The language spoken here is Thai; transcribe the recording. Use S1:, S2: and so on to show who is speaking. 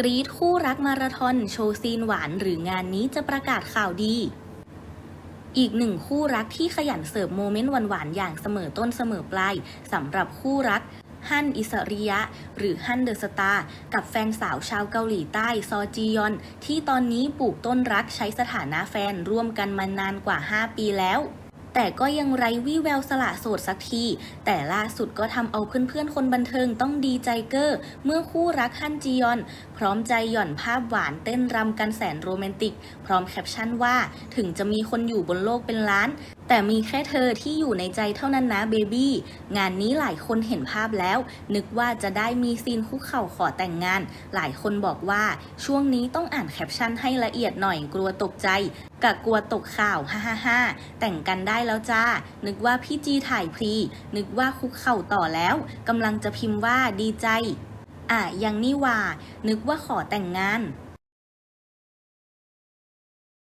S1: กรีดคู่รักมาราธอนโชว์ซีนหวานหรืองานนี้จะประกาศข่าวดี อีกหนึ่งคู่รักที่ขยันเสิร์ฟโมเมนต์หวานๆอย่างเสมอต้นเสมอปลายสำหรับคู่รักฮั่นอิสริยะ หรือฮั่นเดอะสตาร์กับแฟนสาวชาวเกาหลีใต้ซอจียอน ที่ตอนนี้ปลูกต้นรักใช้สถานะแฟนร่วมกันมานานกว่า 5 ปีแล้ว แต่ก็ยังไร้วี่แววสละโสดสักที แต่ล่าสุดก็ทำเอาเพื่อนๆคนบันเทิงต้องดีใจเกอร์เมื่อคู่รักฮันจียอน พร้อมใจหย่อนภาพหวานเต้นรำกันแสนโรแมนติก พร้อมแคปชั่นว่าถึงจะมีคนอยู่บนโลกเป็นล้าน แต่มีแค่เธอที่อยู่ในใจเท่านั้นนะเบบี้งานนี้หลายคนเห็นภาพแล้ว นึกว่าจะได้มีซีนคุกเข่าขอแต่งงาน หลายคนบอกว่าช่วงนี้ต้องอ่านแคปชั่นให้ละเอียดหน่อยกลัวตกใจกะกลัวตกข่าวฮ่าฮ่าฮ่าแต่งกันได้แล้วจ้า นึกว่าพี่จีถ่ายพรี นึกว่าคุกเข่าต่อแล้วกำลังจะพิมพ์ว่าดีใจ อะยังนี่ว่า นึกว่าขอแต่งงาน